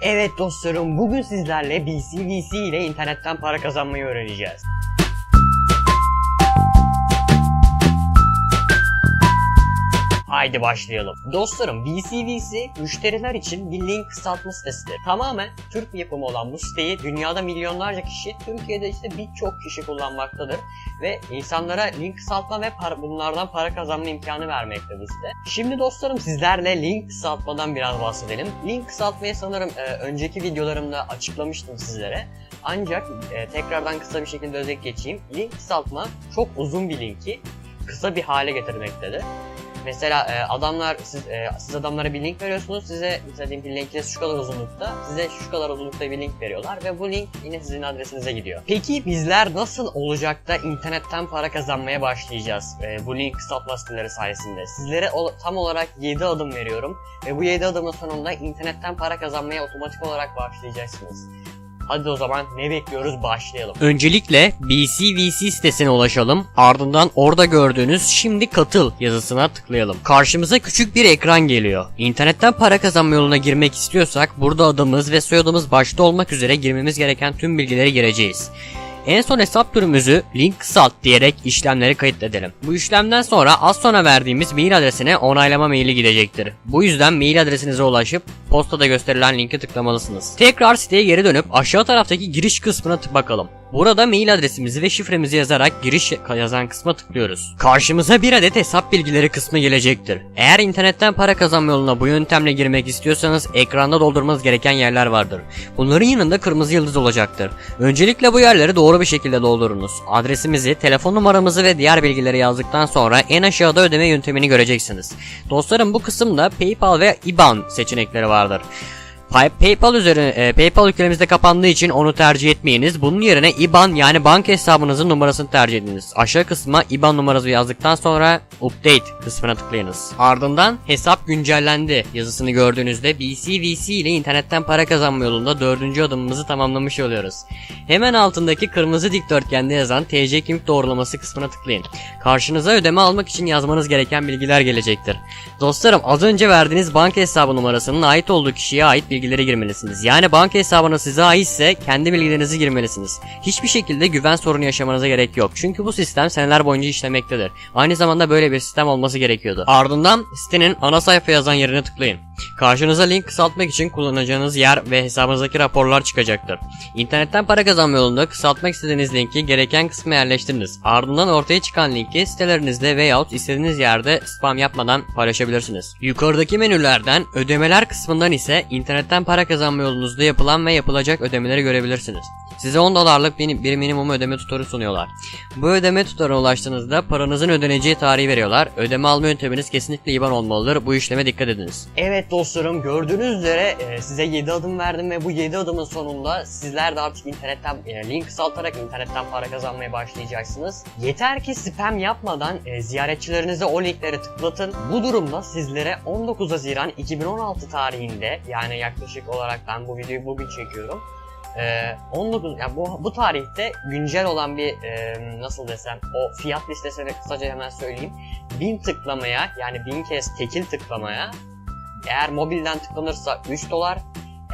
Evet dostlarım bugün sizlerle BCVC ile internetten para kazanmayı öğreneceğiz. Haydi başlayalım. Dostlarım BCVC müşteriler için bir link kısaltma sitesidir. Tamamen Türk yapımı olan bu siteyi dünyada milyonlarca kişi, Türkiye'de işte birçok kişi kullanmaktadır. Ve insanlara link kısaltma ve para, bunlardan para kazanma imkanı vermekte bu site. Şimdi dostlarım sizlerle link kısaltmadan biraz bahsedelim. Link kısaltmayı sanırım e, önceki videolarımda açıklamıştım sizlere. Ancak e, tekrardan kısa bir şekilde özet geçeyim. Link kısaltma çok uzun bir linki kısa bir hale getirmektedir. Mesela e, adamlar siz e, siz adamlara bir link veriyorsunuz. Size mesela diyelim ki linkiniz şu kadar uzunlukta. Size şu kadar uzunlukta bir link veriyorlar ve bu link yine sizin adresinize gidiyor. Peki bizler nasıl olacak da internetten para kazanmaya başlayacağız e, bu link kısaltma siteleri sayesinde? Sizlere o- tam olarak 7 adım veriyorum ve bu 7 adımın sonunda internetten para kazanmaya otomatik olarak başlayacaksınız. Hadi o zaman ne bekliyoruz başlayalım. Öncelikle BCVC sitesine ulaşalım. Ardından orada gördüğünüz şimdi katıl yazısına tıklayalım. Karşımıza küçük bir ekran geliyor. İnternetten para kazanma yoluna girmek istiyorsak burada adımız ve soyadımız başta olmak üzere girmemiz gereken tüm bilgileri gireceğiz. En son hesap türümüzü link kısalt diyerek işlemleri kayıtledelim. Bu işlemden sonra az sonra verdiğimiz mail adresine onaylama maili gidecektir. Bu yüzden mail adresinize ulaşıp postada gösterilen linke tıklamalısınız. Tekrar siteye geri dönüp aşağı taraftaki giriş kısmına bakalım. Burada mail adresimizi ve şifremizi yazarak giriş yazan kısma tıklıyoruz. Karşımıza bir adet hesap bilgileri kısmı gelecektir. Eğer internetten para kazanma yoluna bu yöntemle girmek istiyorsanız ekranda doldurmanız gereken yerler vardır. Bunların yanında kırmızı yıldız olacaktır. Öncelikle bu yerleri doğru bir şekilde doldurunuz. Adresimizi, telefon numaramızı ve diğer bilgileri yazdıktan sonra en aşağıda ödeme yöntemini göreceksiniz. Dostlarım bu kısımda PayPal ve IBAN seçenekleri vardır. Pay- PayPal üzerine e, PayPal ülkemizde kapandığı için onu tercih etmeyiniz. Bunun yerine IBAN yani banka hesabınızın numarasını tercih ediniz. Aşağı kısma IBAN numaranızı yazdıktan sonra Update kısmına tıklayınız. Ardından hesap güncellendi yazısını gördüğünüzde BCVC ile internetten para kazanma yolunda dördüncü adımımızı tamamlamış oluyoruz. Hemen altındaki kırmızı dikdörtgende yazan TC kimlik doğrulaması kısmına tıklayın. Karşınıza ödeme almak için yazmanız gereken bilgiler gelecektir. Dostlarım az önce verdiğiniz banka hesabı numarasının ait olduğu kişiye ait bilgileri girmelisiniz. Yani banka hesabınız size aitse kendi bilgilerinizi girmelisiniz. Hiçbir şekilde güven sorunu yaşamanıza gerek yok. Çünkü bu sistem seneler boyunca işlemektedir. Aynı zamanda böyle bir sistem olması gerekiyordu. Ardından sitenin ana sayfa yazan yerine tıklayın. Karşınıza link kısaltmak için kullanacağınız yer ve hesabınızdaki raporlar çıkacaktır. İnternetten para kazanma yolunda kısaltmak istediğiniz linki gereken kısma yerleştiriniz. Ardından ortaya çıkan linki sitelerinizde veyahut istediğiniz yerde spam yapmadan paylaşabilirsiniz. Yukarıdaki menülerden ödemeler kısmından ise internetten para kazanma yolunuzda yapılan ve yapılacak ödemeleri görebilirsiniz. Size 10 dolarlık bir, minimum ödeme tutarı sunuyorlar. Bu ödeme tutarına ulaştığınızda paranızın ödeneceği tarihi veriyorlar. Ödeme alma yönteminiz kesinlikle IBAN olmalıdır. Bu işleme dikkat ediniz. Evet dostlarım gördüğünüz üzere e, size 7 adım verdim ve bu 7 adımın sonunda sizler de artık internetten e, link kısaltarak internetten para kazanmaya başlayacaksınız. Yeter ki spam yapmadan e, ziyaretçilerinize o linkleri tıklatın. Bu durumda sizlere 19 Haziran 2016 tarihinde yani yaklaşık olarak ben bu videoyu bugün çekiyorum. Ee, 19 yani bu bu tarihte güncel olan bir e, nasıl desem o fiyat listesini kısaca hemen söyleyeyim. 1000 tıklamaya yani 1000 kez tekil tıklamaya eğer mobilden tıklanırsa 3 dolar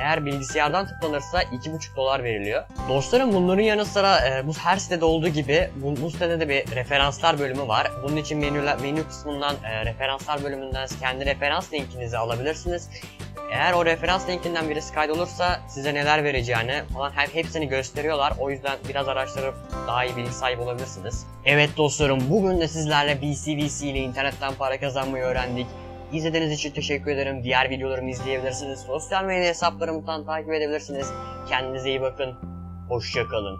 eğer bilgisayardan tıklanırsa 2,5 dolar veriliyor. Dostlarım bunların yanı sıra e, bu her sitede olduğu gibi bu, bu sitede de bir referanslar bölümü var. Bunun için menüler, menü kısmından e, referanslar bölümünden kendi referans linkinizi alabilirsiniz. Eğer o referans linkinden birisi kaydolursa size neler vereceğini falan hep hepsini gösteriyorlar. O yüzden biraz araştırıp daha iyi bilgi sahibi olabilirsiniz. Evet dostlarım bugün de sizlerle BCVC ile internetten para kazanmayı öğrendik. İzlediğiniz için teşekkür ederim. Diğer videolarımı izleyebilirsiniz. Sosyal medya hesaplarımdan takip edebilirsiniz. Kendinize iyi bakın. Hoşçakalın.